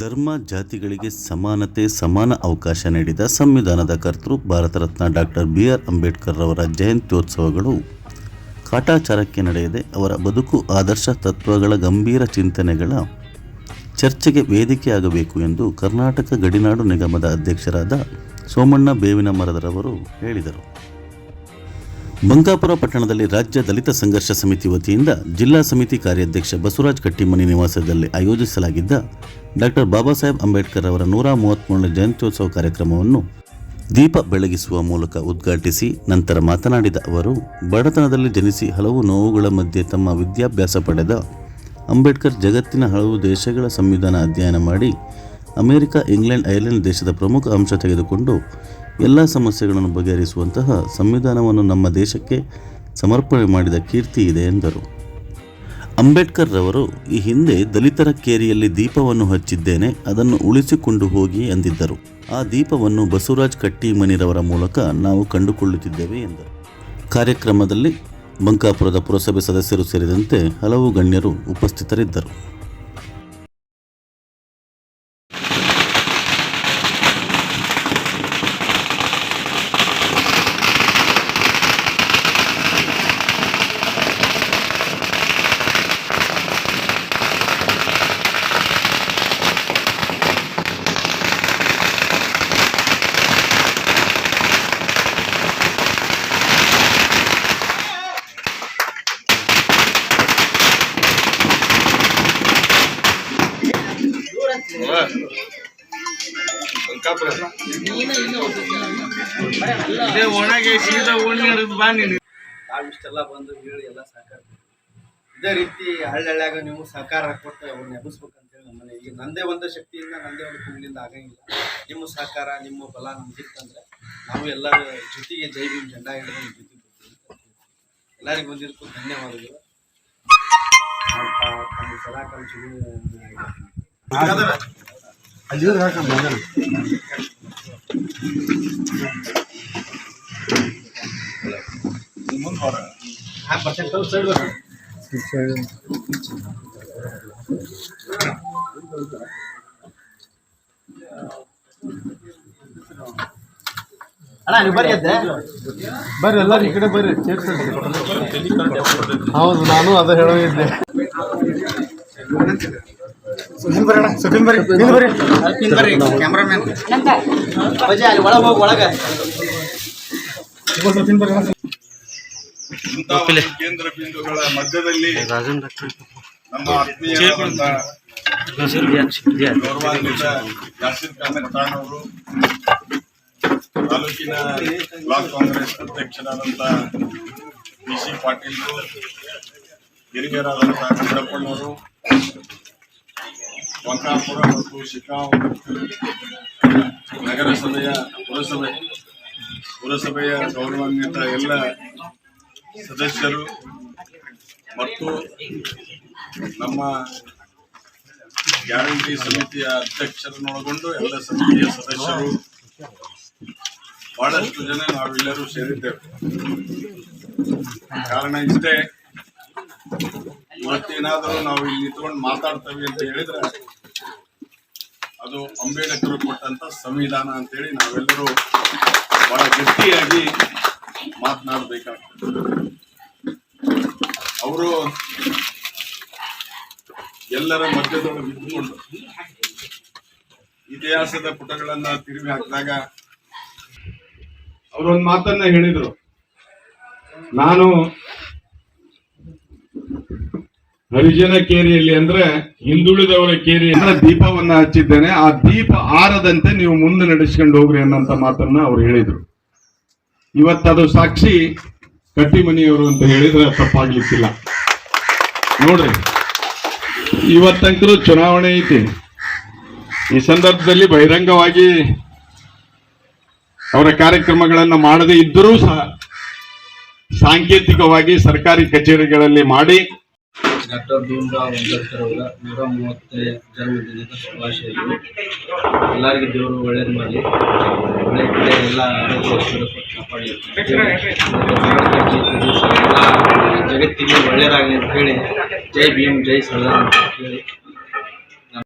ಧರ್ಮ ಜಾತಿಗಳಿಗೆ ಸಮಾನತೆ, ಸಮಾನ ಅವಕಾಶ ನೀಡಿದ ಸಂವಿಧಾನದ ಕರ್ತೃ Bharat Ratna doctor B R Ambedkar ಅವರ ಜಯಂತ್ಯೋತ್ಸವಗಳು. ಕಾಟಾಚಾರಕ್ಕೆ ನಡೆಯದೆ ಅವರ ಬದುಕು, ಆದರ್ಶ ತತ್ವಗಳ ಗಂಭೀರ ಚಿಂತನೆಗಳ ಚರ್ಚೆಗೆ ವೇದಿಕೆಯಾಗಬೇಕು ಎಂದು ಕರ್ನಾಟಕ ಗಡಿನಾಡು ನಿಗಮದ ಅಧ್ಯಕ್ಷರಾದ ಸೋಮಣ್ಣ ಬೇವಿನ ಮರದರವರು ಹೇಳಿದರು. ಬಂಕಾಪುರ ಪಟ್ಟಣದಲ್ಲಿ ರಾಜ್ಯ ದಲಿತ ಸಂಘರ್ಷ ಸಮಿತಿ ವತಿಯಿಂದ ಜಿಲ್ಲಾ ಸಮಿತಿ ಕಾರ್ಯಾಧ್ಯಕ್ಷ ಬಸವರಾಜ್ ಕಟ್ಟಿಮನಿ ನಿವಾಸದಲ್ಲಿ ಆಯೋಜಿಸಲಾಗಿದ್ದ ಡಾಕ್ಟರ್ ಬಾಬಾ ಸಾಹೇಬ್ ಅಂಬೇಡ್ಕರ್ ಅವರ ನೂರ ಮೂವತ್ತ್ಮೂರನೇ ಜಯಂತ್ಯೋತ್ಸವ ಕಾರ್ಯಕ್ರಮವನ್ನು ದೀಪ ಬೆಳಗಿಸುವ ಮೂಲಕ ಉದ್ಘಾಟಿಸಿ ನಂತರ ಮಾತನಾಡಿದ ಅವರು, ಬಡತನದಲ್ಲಿ ಜನಿಸಿ ಹಲವು ನೋವುಗಳ ಮಧ್ಯೆ ತಮ್ಮ ವಿದ್ಯಾಭ್ಯಾಸ ಪಡೆದ ಅಂಬೇಡ್ಕರ್ ಜಗತ್ತಿನ ಹಲವು ದೇಶಗಳ ಸಂವಿಧಾನ ಅಧ್ಯಯನ ಮಾಡಿ ಅಮೆರಿಕ, ಇಂಗ್ಲೆಂಡ್, ಐರ್ಲೆಂಡ್ ದೇಶದ ಪ್ರಮುಖ ಅಂಶ ತೆಗೆದುಕೊಂಡು ಎಲ್ಲ ಸಮಸ್ಯೆಗಳನ್ನು ಬಗೆಹರಿಸುವಂತಹ ಸಂವಿಧಾನವನ್ನು ನಮ್ಮ ದೇಶಕ್ಕೆ ಸಮರ್ಪಣೆ ಮಾಡಿದ ಕೀರ್ತಿ ಇದೆ ಎಂದರು. ಅಂಬೇಡ್ಕರ್ ರವರು, ಈ ಹಿಂದೆ ದಲಿತರ ಕೇರಿಯಲ್ಲಿ ದೀಪವನ್ನು ಹಚ್ಚಿದ್ದೇನೆ, ಅದನ್ನು ಉಳಿಸಿಕೊಂಡು ಹೋಗಿ ಎಂದಿದ್ದರು ಆ ದೀಪವನ್ನು ಬಸವರಾಜ್ ಕಟ್ಟಿಮನಿರವರ ಮೂಲಕ ನಾವು ಕಂಡುಕೊಳ್ಳುತ್ತಿದ್ದೇವೆ ಎಂದರು. ಕಾರ್ಯಕ್ರಮದಲ್ಲಿ ಬಂಕಾಪುರದ ಪುರಸಭೆ ಸದಸ್ಯರು ಸೇರಿದಂತೆ ಹಲವು ಗಣ್ಯರು ಉಪಸ್ಥಿತರಿದ್ದರು. ಒಣಗೆ ಸೀದಾ ಓಣಿ ಹಿಡಿದು ಬಾ ನೀನು ತಾವು ಇಷ್ಟೆಲ್ಲ ಬಂದು ಹೇಳಿ ಎಲ್ಲ ಸಹಕಾರ. ಇದೇ ರೀತಿ ಹಳ್ಳ್ಯಾಗ ನೀವು ಸಹಕಾರ ಕೊಟ್ಟು ಅವ್ರನ್ನ ಎಬ್ಬಿಸ್ಬೇಕಂತೇಳಿ ನಮ್ಮನೆ. ಈಗ ನಂದೇ ಒಂದು ಶಕ್ತಿಯಿಂದ, ನಂದೇ ಒಂದು ಕುಂಡ್ಲಿಂದ ಆಗಂಗಿಲ್ಲ. ನಿಮ್ಮ ಸಹಕಾರ, ನಿಮ್ಮ ಬಲ ನಮ್ಗಿತ್ತಂದ್ರೆ ನಾವು ಎಲ್ಲರ ಜೊತೆಗೆ ಜೈ ಭೀಮ್ ಜೆಂಡಾ ಹಿಡಿದು ನಿಮ್ಮ ಜೊತೆಗೆ ಎಲ್ಲರಿಗೂ ಬಂದಿರ್ತು ಧನ್ಯವಾದಗಳು. ಸದಾಕಾಲ ಚಲೋ ಹಾಂ ಪರ್ಸೆಂಟ್ ಸೈಡ್ ಬರ್ರಿ ಅಣ್ಣ ನೀವು ಬರ್ರಿ ಎದ್ದೆ ಬರ್ರಿ ಎಲ್ಲರೂ ಈ ಕಡೆ ಬರ್ರಿ ಸೇರ್ಸಿ ಹೌದು ನಾನು ಅದ ಹೇಳೋ ಸುಖಿನ್ ಕೇಂದ್ರ ಬಿಂದುಗಳ ಮಧ್ಯದಲ್ಲಿ ನಮ್ಮ ಖಾನ್ ಅವರು ತಾಲೂಕಿನ ಬ್ಲಾಕ್ ಕಾಂಗ್ರೆಸ್ ಅಧ್ಯಕ್ಷರಾದಂತ ಬಿ ಸಿ ಪಾಟೀಲ್ ಹಿರಿಯರಾದಂಥ ಗುಂಡಪ್ಪಣ್ಣವರು ಬಂಕಾಪುರ ಮತ್ತು ಶಿಕಾವ್ ನಗರಸಭೆಯ ಪುರಸಭೆ ಪುರಸಭೆಯ ಗೌರವಾನ್ವಿತ ಎಲ್ಲ ಸದಸ್ಯರು ಮತ್ತು ನಮ್ಮ ಗ್ಯಾರಂಟಿ ಸಮಿತಿಯ ಅಧ್ಯಕ್ಷರನ್ನೊಳಗೊಂಡು ಎಲ್ಲ ಸಮಿತಿಯ ಸದಸ್ಯರು ಬಹಳಷ್ಟು ಜನ ನಾವೆಲ್ಲರೂ ಸೇರಿದ್ದೇವೆ ಕಾರಣ ಇಷ್ಟೇ ಇವತ್ತೇನಾದರೂ ನಾವು ಇಲ್ಲಿ ನಿಂತ್ಕೊಂಡು ಮಾತಾಡ್ತೇವೆ ಅಂತ ಹೇಳಿದ್ರೆ ಅದು ಅಂಬೇಡ್ಕರ್ ಕೊಟ್ಟಂತ ಸಂವಿಧಾನ ಅಂತೇಳಿ ನಾವೆಲ್ಲರೂ ಬಹಳ ಗಟ್ಟಿಯಾಗಿ ಮಾತನಾಡಬೇಕಾಗ್ತದೆ. ಅವರು ಎಲ್ಲರ ಮಧ್ಯದೊಳಗೆ ಇದ್ದುಕೊಂಡು ಇತಿಹಾಸದ ಪುಟಗಳನ್ನ ತಿರುವಿ ಹಾಕಿದಾಗ ಅವರೊಂದು ಮಾತನ್ನ ಹೇಳಿದರು. ನಾನು ಹರಿಜನ ಕೇರಿಯಲ್ಲಿ ಅಂದ್ರೆ ಹಿಂದುಳಿದವರ ಕೇರಿ ಅಂದ್ರೆ ದೀಪವನ್ನ ಹಚ್ಚಿದ್ದೇನೆ. ಆ ದೀಪ ಆರದಂತೆ ನೀವು ಮುಂದೆ ನಡೆಸ್ಕೊಂಡು ಹೋಗ್ರಿ ಅನ್ನೋಂತ ಮಾತನ್ನ ಅವ್ರು ಹೇಳಿದ್ರು. ಇವತ್ತದು ಸಾಕ್ಷಿ ಕಟ್ಟಿಮನಿಯವರು ಅಂತ ಹೇಳಿದ್ರೆ ತಪ್ಪಾಗ್ಲಿಕ್ಕಿಲ್ಲ. ನೋಡ್ರಿ ಇವತ್ತಂಕರು ಚುನಾವಣೆ ಐತಿ. ಈ ಸಂದರ್ಭದಲ್ಲಿ ಬಹಿರಂಗವಾಗಿ ಅವರ ಕಾರ್ಯಕ್ರಮಗಳನ್ನ ಮಾಡದೇ ಇದ್ದರೂ ಸಹ ಸಾಂಕೇತಿಕವಾಗಿ ಸರ್ಕಾರಿ ಕಚೇರಿಗಳಲ್ಲಿ ಮಾಡಿ ಡಾಕ್ಟರ್ ಭೀಮರಾವ್ ಅಂಬೇಡ್ಕರ್ ಅವರ ನೂರ ಮೂವತ್ತನೇ ಜನ್ಮದಿನದ ಶುಭಾಶಯಗಳು. ಎಲ್ಲರಿಗೂ ದೇವರು ಒಳ್ಳೇದು ಮಾಡಲಿ. ಒಳ್ಳೆ ಕಡೆ ಎಲ್ಲ ಆರೋಗ್ಯ ಕಾಪಾಡಿ. ಜಗತ್ತಿಗೆ ಒಳ್ಳೆಯದಾಗಲಿ ಅಂತ ಹೇಳಿ. ಜೈ ಭೀಮ್, ಜೈ ಸಂವಿಧಾನ ಅಂತ ಹೇಳಿ.